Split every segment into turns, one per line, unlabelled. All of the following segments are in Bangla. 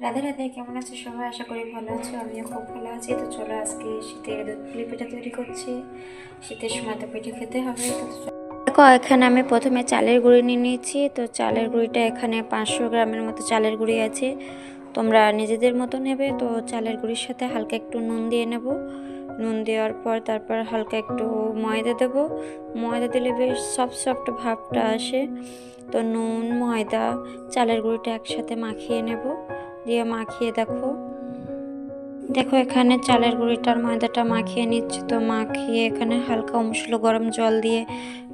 রাধে রাধে, কেমন আছো সবাই? আশা করি ভালো আছো, আমিও খুব ভালো আছি। তো চলো আজকে শীতের দুধ পুলি পিঠা তৈরি করছি। শীতের সময় তো পিঠে খেতে হবে দেখো, এখানে আমি প্রথমে চালের গুঁড়ি নিয়ে নিয়েছি। তো চালের গুঁড়িটা এখানে পাঁচশো গ্রামের মতো চালের গুঁড়ি আছে। তোমরা নিজেদের মতো নেবে। তো চালের গুঁড়ির সাথে হালকা একটু নুন দিয়ে নেব। নুন দেওয়ার পর তারপর হালকা একটু ময়দা দেব। ময়দা দিলে বেশ সফট সফট ভাবটা আসে। তো নুন, ময়দা, চালের গুঁড়িটা একসাথে মাখিয়ে নেব। দিয়ে মাখিয়ে দেখো। দেখো এখানে চালের গুঁড়িটার ময়দাটা মাখিয়ে নিচ্ছি। তো মাখিয়ে এখানে হালকা উমসলো গরম জল দিয়ে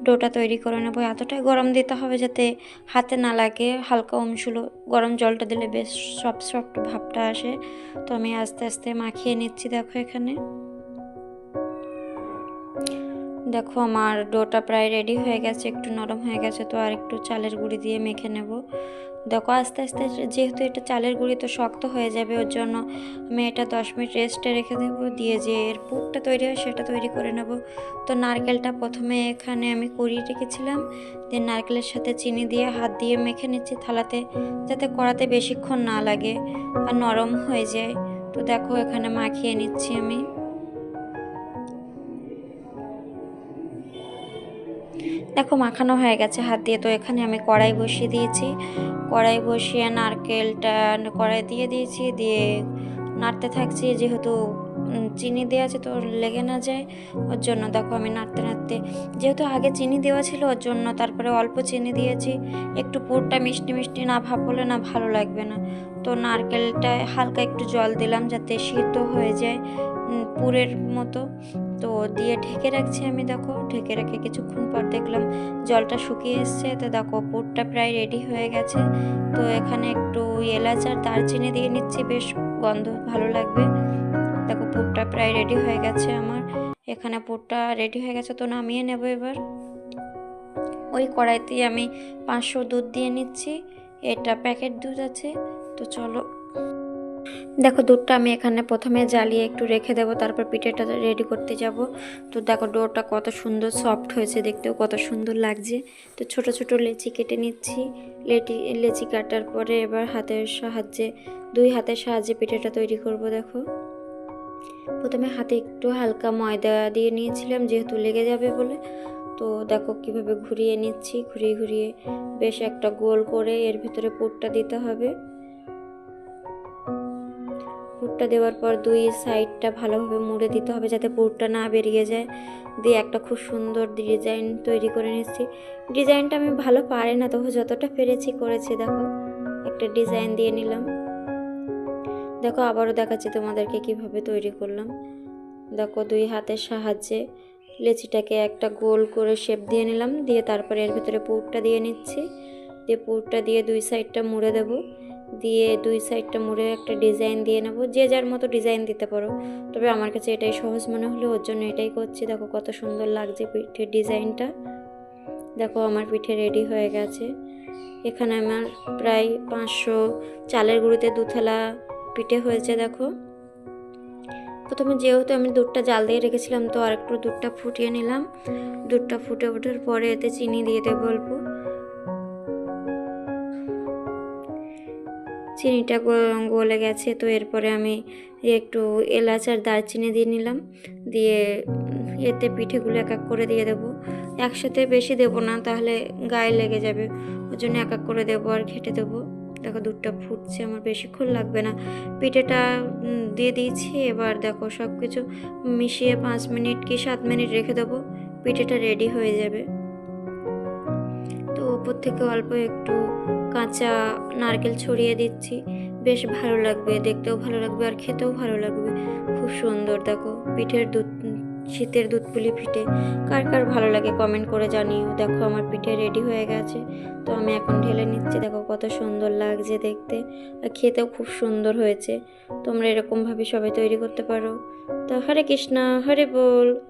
ডোটা তৈরি করে নেব। এতটাই গরম দিতে হবে যাতে হাতে না লাগে। হালকা অংশলো গরম জলটা দিলে বেশ সফট সফট ভাবটা আসে। তো আমি আস্তে আস্তে মাখিয়ে নিচ্ছি দেখো এখানে। দেখো আমার ডোটা প্রায় রেডি হয়ে গেছে, একটু নরম হয়ে গেছে তো আর একটু চালের গুঁড়ি দিয়ে মেখে নেব। দেখো আস্তে আস্তে যেহেতু এটা চালের গুঁড়ি তো শক্ত হয়ে যাবে, ওর জন্য আমি এটা দশ মিনিট রেস্টে রেখে দেবো, দিয়ে যে এর পুরটা তৈরি হয় সেটা তৈরি করে নেব। তো নারকেলটা প্রথমে এখানে আমি কুড়িয়ে রেখেছিলাম, দিয়ে নারকেলের সাথে চিনি দিয়ে হাত দিয়ে মেখে নিচ্ছি থালাতে, যাতে কড়াতে বেশিক্ষণ না লাগে আর নরম হয়ে যায়। তো দেখো এখানে মাখিয়ে নিচ্ছি আমি। দেখো, মাখানো হয়ে গেছে। হাত দিয়ে তো এখানে আমি কড়াই বসিয়ে দিয়েছি। কড়াই বসিয়ে নারকেলটা কড়াই দিয়ে দিয়েছি। দিয়ে নাড়তে থাকছি, যেহেতু চিনি দেওয়া আছে তো লেগে না যায়, ওর জন্য দেখো আমি নাড়তে নাড়তে, যেহেতু আগে চিনি দেওয়া ছিল, ওর জন্য তারপরে অল্প চিনি দিয়েছি। একটু পুরটা মিষ্টি মিষ্টি না ভাব হলে না ভালো লাগবে না। তো নারকেলটা হালকা একটু জল দিলাম যাতে সিদ্ধ হয়ে যায়। পুরের মতো। তো দিয়ে ঢেকে রাখছি আমি, দেখো। ঢেকে রেখে কিছুক্ষণ পর দেখলাম জলটা শুকিয়ে এসছে। তো দেখো, পুরটা প্রায় রেডি হয়ে গেছে। তো এখানে একটু এলাচ আর দারচিনি দিয়ে নিচ্ছি, বেশ গন্ধ ভালো লাগবে। দেখো, পুরটা প্রায় রেডি হয়ে গেছে আমার। এখানে পুরটা রেডি হয়ে গেছে, তো নামিয়ে নেব এবার। ওই কড়াইতে আমি পাঁচশো দুধ দিয়ে নিচ্ছি। এটা প্যাকেট দুধ আছে। তো চলো। দেখো, দুধটা আমি এখানে প্রথমে জ্বালিয়ে একটু রেখে দেবো, তারপর পিঠেটা রেডি করতে যাব। তো দেখো, ডোটা কত সুন্দর সফট হয়েছে, দেখতেও কত সুন্দর লাগছে। তো ছোট ছোট লেচি কেটে নিচ্ছি, লেটি, লেচি কাটার পরে এবার হাতের সাহায্যে, দুই হাতের সাহায্যে পিঠেটা তৈরি করব, দেখো। প্রথমে হাতে একটু হালকা ময়দা দিয়ে নিয়েছিলাম, যেহেতু লেগে যাবে বলে। তো দেখো, কীভাবে ঘুরিয়ে নিচ্ছি, ঘুরিয়ে ঘুরিয়ে বেশ একটা গোল করে এর ভিতরে পুরটা দিতে হবে। পুরটা দেওয়ার পর দুই সাইডটা ভালোভাবে মুড়ে দিতে হবে যাতে পুরটা না বেরিয়ে যায়। দিয়ে একটা খুব সুন্দর ডিজাইন তৈরি করে নিচ্ছি। ডিজাইনটা আমি ভালো পারি না, তবু যতটা পেরেছি করেছি, দেখো। একটা ডিজাইন দিয়ে নিলাম। দেখো, আবারও দেখাচ্ছি তোমাদেরকে কীভাবে তৈরি করলাম। দেখো, দুই হাতের সাহায্যে লেচিটাকে একটা গোল করে শেপ দিয়ে নিলাম। দিয়ে তারপরে এর ভিতরে পুরটা দিয়ে নিচ্ছি। দিয়ে পুরটা দিয়ে দুই সাইডটা মুড়ে দেবো। দিয়ে দুই সাইডটা মুড়ে একটা ডিজাইন দিয়ে নেব। যে যার মতো ডিজাইন দিতে পারো। তবে আমার কাছে এটাই সহজ মনে হলো, ওর জন্য এটাই করছি। দেখো কত সুন্দর লাগছে পিঠের ডিজাইনটা। দেখো আমার পিঠে রেডি হয়ে গেছে। এখানে আমার প্রায় পাঁচশো চালের গুঁড়িতে দু থালা পিঠে হয়েছে, দেখো। প্রথমে যেহেতু আমি দুধটা জাল দিয়ে রেখেছিলাম, তো আর একটু দুধটা ফুটিয়ে নিলাম। দুধটা ফুটে ওঠার পরে এতে চিনি দিয়ে দেবো অল্প। চিনিটা গলে গেছে, তো এরপরে আমি একটু এলাচ আর দারচিনি দিয়ে নিলাম। দিয়ে এতে পিঠেগুলো এক এক করে দিয়ে দেবো। একসাথে বেশি দেবো না, তাহলে গায়ে লেগে যাবে। ওই জন্য এক এক করে দেবো আর ঘেটে দেবো। দেখো দুধটা ফুটছে, আমার বেশিক্ষণ লাগবে না। পিঠেটা দিয়ে দিয়েছি। এবার দেখো সব কিছু মিশিয়ে পাঁচ মিনিট কি সাত মিনিট রেখে দেবো। পিঠেটা রেডি হয়ে যাবে। তো ওপর থেকে অল্প একটু কাঁচা নারকেল ছড়িয়ে দিচ্ছি। বেশ ভালো লাগবে, দেখতেও ভালো লাগবে আর খেতেও ভালো লাগবে। খুব সুন্দর, দেখো, পিঠের দুধ, শীতের দুধ পুলি পিঠে। কার কার ভালো লাগে কমেন্ট করে জানিও। দেখো, আমার পিঠে রেডি হয়ে গেছে। তো আমি এখন ঢেলে নিচ্ছি, দেখো, কত সুন্দর লাগছে দেখতে। আর খেতেও খুব সুন্দর হয়েছে। তোমরা এরকমভাবে সবাই তৈরি করতে পারো। তো হরে কৃষ্ণ, হরে বল।